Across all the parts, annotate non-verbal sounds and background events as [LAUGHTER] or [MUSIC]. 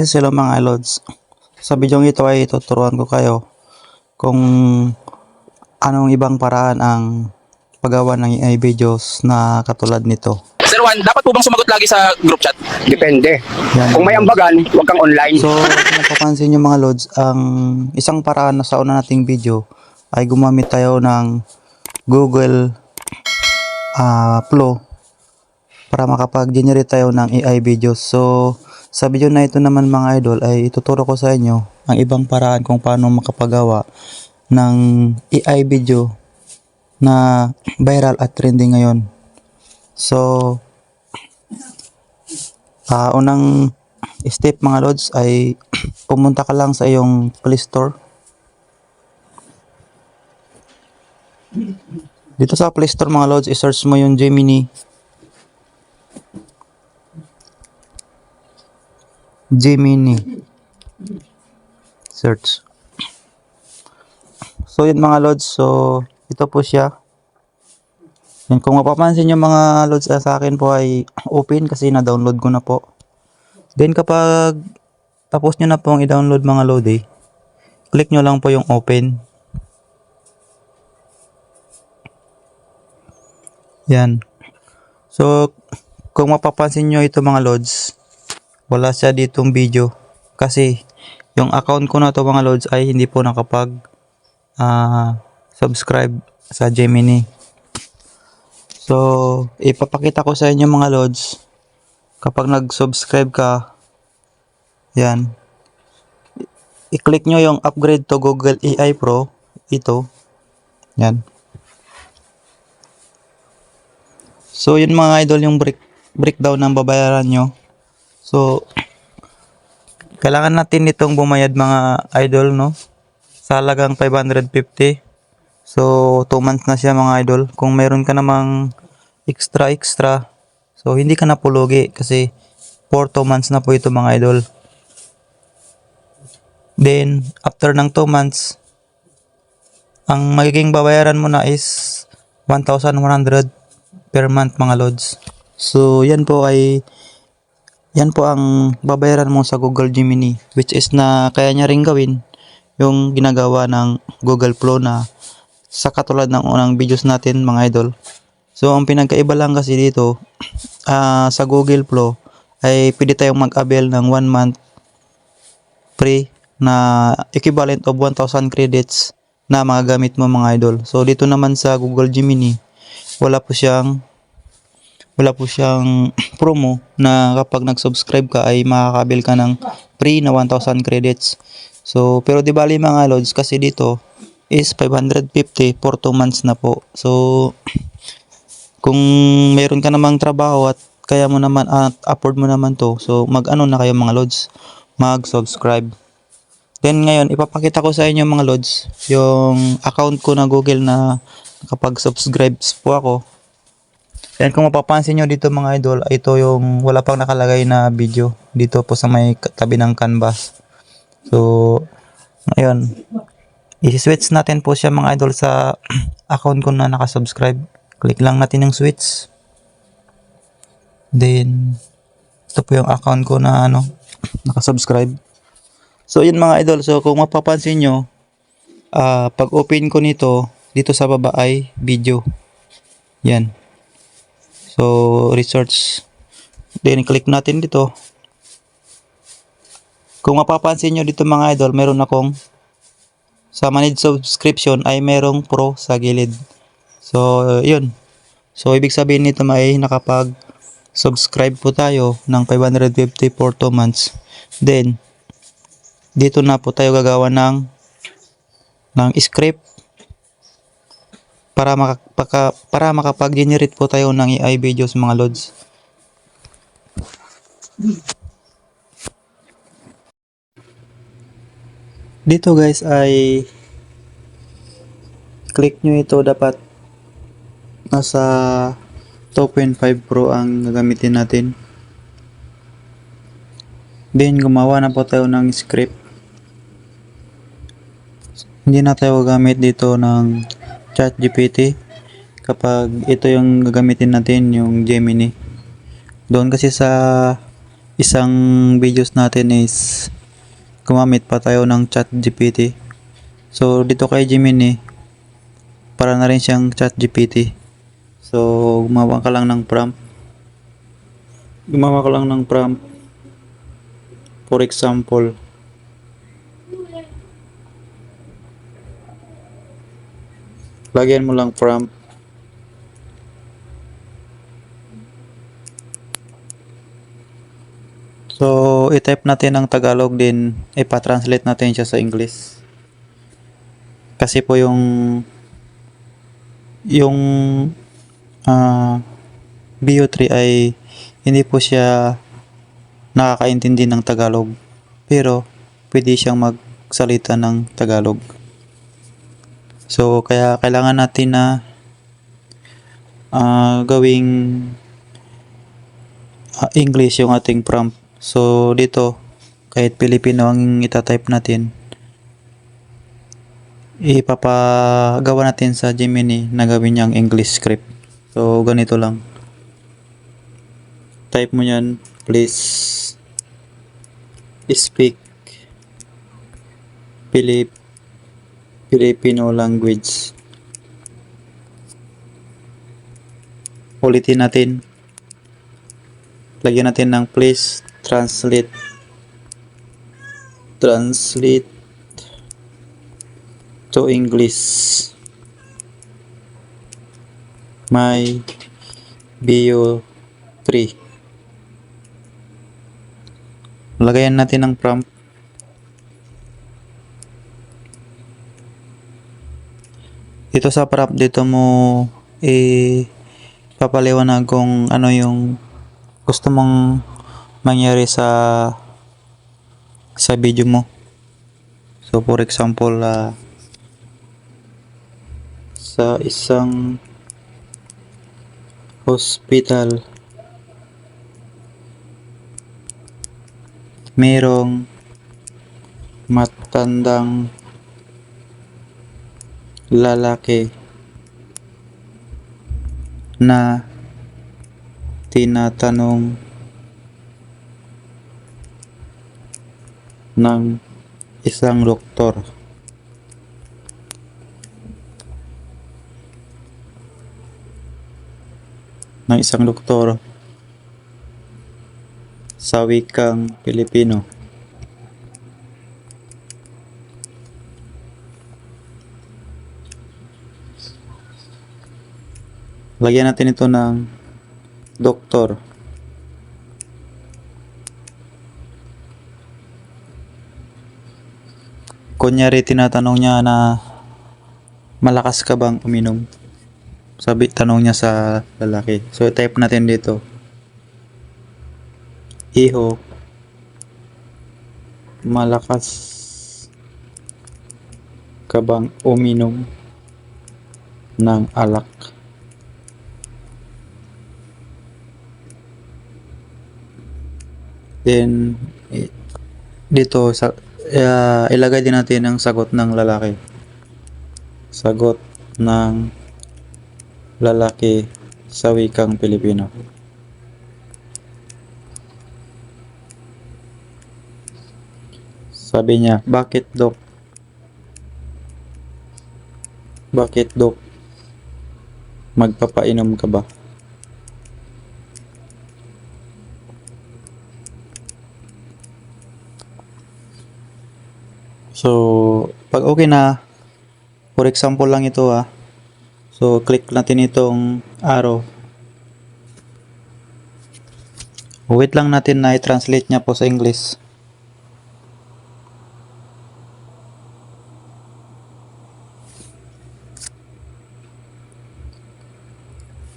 Yes, hello mga iLods. Sa video ito ay tuturuan ko kayo kung anong ibang paraan ang paggawa ng AI videos na katulad nito. Sir Juan, dapat po bang sumagot lagi sa group chat? Depende. Yan. Kung may ambagan, huwag kang online. So, kung napapansin nyo mga Lods, ang isang paraan na sa una nating video ay gumamit tayo ng Google ah, Flow para makapag-generate tayo ng AI videos. So, sa video na ito naman mga idol ay ituturo ko sa inyo ang ibang paraan kung paano makapagawa ng AI video na viral at trending ngayon. So, Ah, unang step mga lods ay [CLEARS THROAT] pumunta ka lang sa iyong Play Store. Dito sa Play Store mga lods, i-search mo yung Gemini. Gemini. Search. So yun mga lods, so ito po siya. Yan, kung mapapansin nyo mga loads ah, sa akin po ay [CLEARS THROAT] open kasi na-download ko na po. Then kapag tapos nyo na pong i-download mga load eh, click nyo lang po yung open. Yan. So, kung mapapansin nyo ito mga loads, wala siya ditong video. Kasi, yung account ko na to mga loads ay hindi po nakapag ah, subscribe sa Gemini. So, ipapakita ko sa inyo mga lods. Kapag nag-subscribe ka, yan. I-click nyo yung upgrade to Google AI Pro. Ito. Yan. So, yun mga idol yung break, breakdown ng babayaran nyo. So, kailangan natin itong bumayad mga idol, no? Sa halagang 550. So, 2 months na siya mga idol. Kung meron ka namang extra extra, so hindi ka na pulugi kasi for 2 months na po ito mga idol. Then, after ng 2 months, ang magiging babayaran mo na is 1,100 per month mga lods. So, yan po ay yan po ang babayaran mo sa Google Gemini which is na kaya niya ring gawin yung ginagawa ng Google Flow na sa katulad ng unang videos natin mga idol. So ang pinagkaiba lang kasi dito [CLEARS THROAT] ah, sa Google Flow ay pwede tayong mag-avail ng 1 month free na equivalent of 1,000 credits na magagamit mo mga idol. So dito naman sa Google Gemini wala po siyang wala po siyang [CLEARS THROAT] promo na kapag nag-subscribe ka ay makakabil ka ng free na 1,000 credits. So, pero di bali mga loads kasi dito is 550 for 2 months na po. So, [CLEARS THROAT] kung meron ka namang trabaho at kaya mo naman at afford mo naman to, so mag-ano na kayo mga loads, mag-subscribe. Then ngayon, ipapakita ko sa inyo mga loads, yung account ko na Google na kapag subscribe po ako, yan kung mapapansin nyo dito mga idol, ito yung wala pang nakalagay na video dito po sa may tabi ng canvas. So, ngayon, i-switch natin po siya mga idol sa [CLEARS THROAT] account ko na nakasubscribe. Click lang natin yung switch. Then, ito po yung account ko na ano, [CLEARS THROAT] nakasubscribe. So, yun mga idol. So, kung mapapansin nyo, ah, pag open ko nito, dito sa baba ay video. Yan. So, research. Then, click natin dito. Kung mapapansin nyo dito mga idol, meron akong sa managed subscription ay merong pro sa gilid. So, yun. So, ibig sabihin nito may nakapag subscribe po tayo ng 550 for 2 months. Then, dito na po tayo gagawa ng ng script para makapaka, para makapag-generate po tayo ng AI videos mga lods. Dito guys ay click nyo ito dapat nasa 2.5 Pro ang gagamitin natin. Then gumawa na po tayo ng script. Hindi na tayo gagamit dito ng chat GPT kapag ito yung gagamitin natin yung Gemini. Doon kasi sa isang videos natin is gumamit pa tayo ng chat GPT. So, dito kay Gemini, para na rin siyang chat GPT. So, gumawa ka lang ng prompt. Gumawa ka lang ng prompt. For example, lagyan mo lang prompt So, i-type natin ang Tagalog din, ipa-translate natin siya sa English. Kasi po yung yung ah BO3 ay hindi po siya nakakaintindi ng Tagalog. Pero pwede siyang magsalita ng Tagalog. So, kaya kailangan natin na ah, gawing ah, English yung ating prompt. So, dito, kahit Pilipino ang itatype natin, ipapagawa natin sa Gemini na gawin niyang English script. So, ganito lang. Type mo yan, please speak Pilip Filipino language. Ulitin natin. Lagyan natin ng please translate translate to English. My bio 3 lagayan natin ng prompt. Dito sa prompt dito mo eh papaliwanag kung ano yung gusto mong mangyari sa sa video mo? So for example ah, sa isang hospital merong matandang lalaki na tinatanong ng isang doktor ng isang doktor sa wikang Pilipino. Lagyan natin ito ng doktor. Kunyari tinatanong niya na malakas ka bang uminom? Sabi, tanong niya sa lalaki. So, type natin dito. Iho, malakas ka bang uminom ng alak? Then, i- dito, sa, ah, ilagay din natin ang sagot ng lalaki. Sagot ng lalaki sa wikang Pilipino. Sabi niya, bakit dok? Bakit dok? Magpapainom ka ba? So, pag okay na, for example lang ito ah. So, click natin itong arrow. Wait lang natin na i-translate niya po sa English.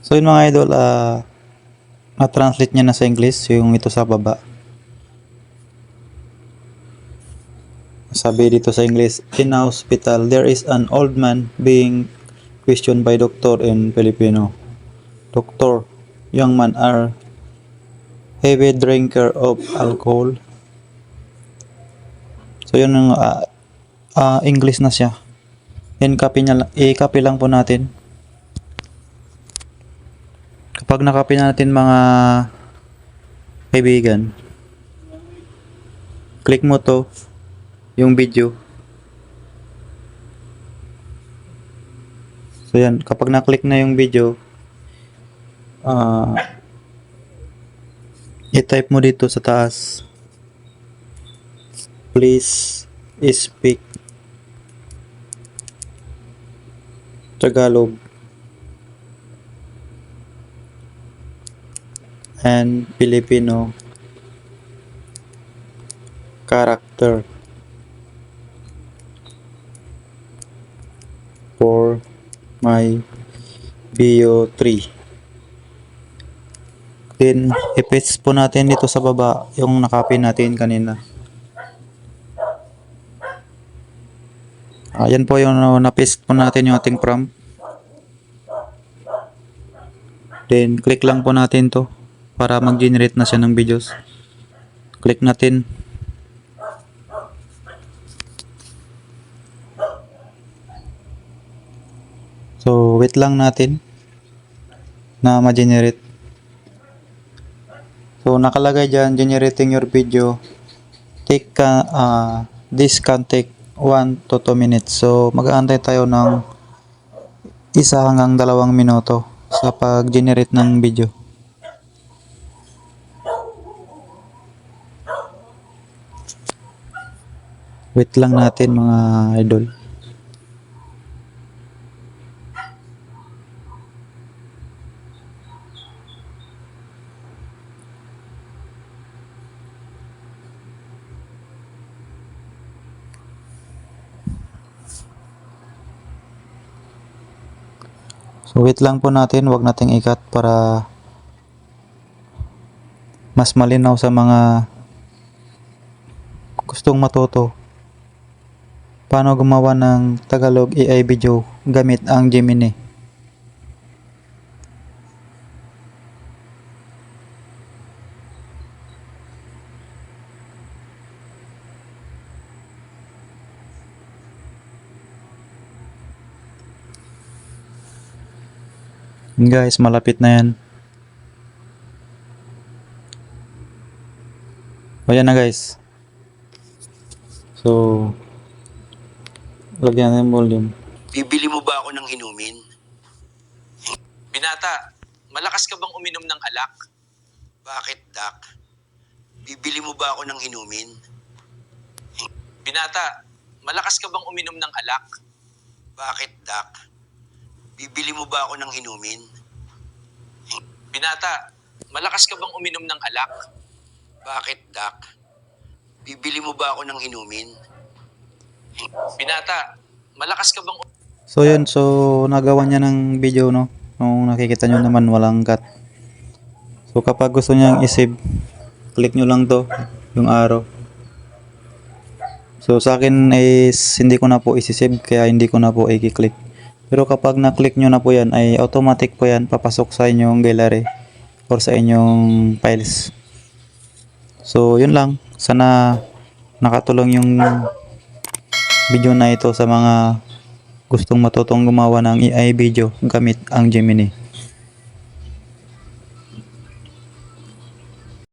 So yun mga idol, ah na-translate niya na sa English yung ito sa baba. Sabi dito sa English, in a hospital, there is an old man being questioned by doctor in Filipino. Doctor, young man are heavy drinker of alcohol. So yun yung ah, ah, English na siya. In-copy, niya, i-copy lang po natin. Kapag nakapin natin mga kaibigan, click mo to, yung video. So yan, kapag na-click na yung video, ah i-type mo dito sa taas, please speak Tagalog. And Filipino character for my bio 3 then i-paste po natin dito sa baba yung nakapin natin kanina. Ayan po yung uh, na-paste po natin yung ating prompt. Then click lang po natin to para mag-generate na siya ng videos. Click natin So, wait lang natin na ma-generate. So, nakalagay dyan, generating your video. Take, ah, this can take 1 to 2 minutes. So, mag-aantay tayo ng isa hanggang dalawang minuto sa pag-generate ng video. Wait lang natin mga idol. Wait lang po natin, wag nating ikat para mas malinaw sa mga gustong matuto. Paano gumawa ng Tagalog AI video gamit ang Gemini. Yun Guys, malapit na yan. O yan na guys. So, lagyan natin yung volume. Bibili mo ba ako ng inumin? Binata, malakas ka bang uminom ng alak? Bakit, Dak? Bibili mo ba ako ng inumin? Binata, malakas ka bang uminom ng alak? Bakit, Dak? Bibili mo ba ako ng inumin? Binata, malakas ka bang uminom ng alak? Bakit, Dak? Bibili mo ba ako ng inumin? Binata, malakas ka bang So yun, so nagawa niya ng video no. Kung nakikita nyo naman walang cut. So kapag gusto niyang isave, click nyo lang to, yung arrow. So sa akin is hindi ko na po isisave kaya hindi ko na po i-click. Pero kapag na-click nyo na po yan ay automatic po yan papasok sa inyong gallery or sa inyong files. So yun lang. Sana nakatulong yung video na ito sa mga gustong matutong gumawa ng AI video gamit ang Gemini.